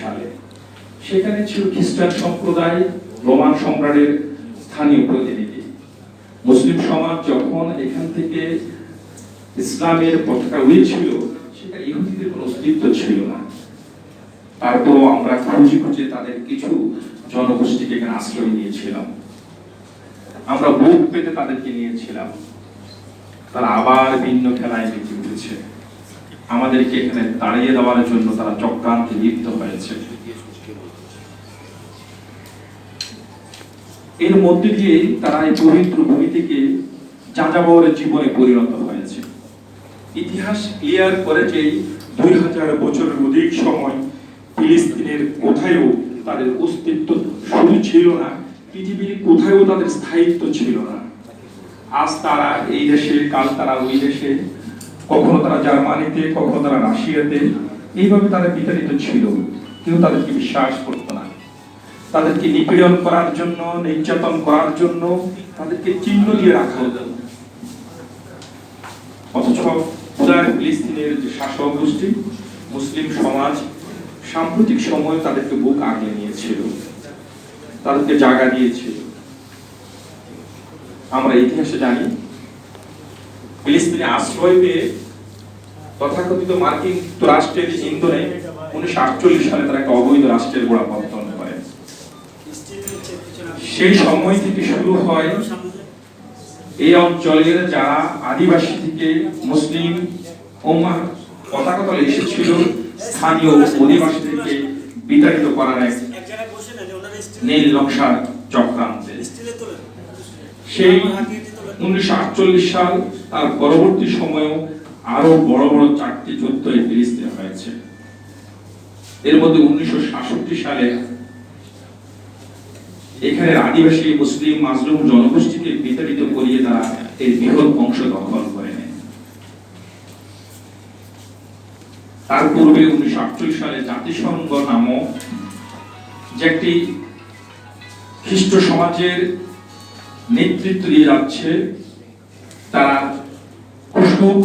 সালে। সেখানে ছিল খ্রিস্টান সম্প্রদায়, রোমান সম্রাটের স্থানীয় প্রতিনিধি। মুসলিম সমাজ যখন এখান থেকে ইসলামের পতাকা উড়েছিল, সেটা ইহুদিদের কোনো অস্তিত্ব ছিল না। তারপরও আমরা খুঁজে খুঁজে তাদের কিছু জনগোষ্ঠীকে এখানে আশ্রয় নিয়েছিলাম। আমরা বুক পেতে তাদেরকে নিয়েছিলাম। তারা আবার ভিন্ন খেলায় মেতে উঠেছে। আমাদেরকে এখানে দাঁড়িয়ে দেওয়ার জন্য তারা চক্রান্তে লিপ্ত হয়েছে। এর মধ্যে দিয়ে তারা এই পবিত্র ভূমি থেকে যাযাবরের জীবনে পরিণত হয়েছে। ইতিহাস ক্লিয়ার করে যে দুই হাজার বছরের অধিক সময় ফিলিস্তিনের কোথায়ও তাদের অস্তিত্ব শুধু ছিল না, পৃথিবীর কোথায়ও তাদের স্থায়িত্ব ছিল না। আজ তারা এই দেশে, কাল তারা ওই দেশে কখনো তারা জার্মানিতে, কখনো তারা রাশিয়াতে। এইভাবে তারা বিতাড়িত ছিল। কেউ তাদেরকে বিশ্বাস করতো না। তাদেরকে নিপীড়ন করার জন্য, নির্যাতন করার জন্য তাদেরকে চিহ্ন দিয়ে রাখা হতো। অথচ উদার ফিলিস্তিনের যে শাসক গোষ্ঠী, মুসলিম সমাজ, সাম্প্রতিক সময়ে তাদেরকে বুক আগলে নিয়েছিল। তাদেরকে জায়গা দিয়েছিল। আমরা ইতিহাসে জানি ফিলিস্তিনে আশ্রয় পেয়ে তথাকথিত মার্কিন যুক্তরাষ্ট্রের ইন্ধনে উনিশশো আটচল্লিশ সালে তারা একটা অবৈধ রাষ্ট্রের গোড়াপত্তন করে। সেই সময় থেকে শুরু হয় এই অঞ্চলের যারা আদিবাসী থেকে মুসলিম ওম্মা পতাকাতলে এসেছিল, স্থানীয় অধিবাসী থেকে বিতাড়িত করার এক নীল নকশার চক্রান্তে। সেই উনিশশো আটচল্লিশ সাল তার পরবর্তী সময়েও আরও বড় বড় চারটি যুদ্ধ এই ফিলিস্তিনে হয়েছে। এর মধ্যে উনিশশো সাতষট্টি সালে এখানে আদিবাসী, মুসলিম, মাজলুম জনগোষ্ঠীকে বিতাড়িত করিয়ে তারা এর বৃহৎ অংশ দখল করে তার পূর্বে উনিশশো আটচল্লিশ সালে জাতিসংঘ নামক যে একটি খ্রিস্ট সমাজের নেতৃত্ব দিয়ে যাচ্ছে তারা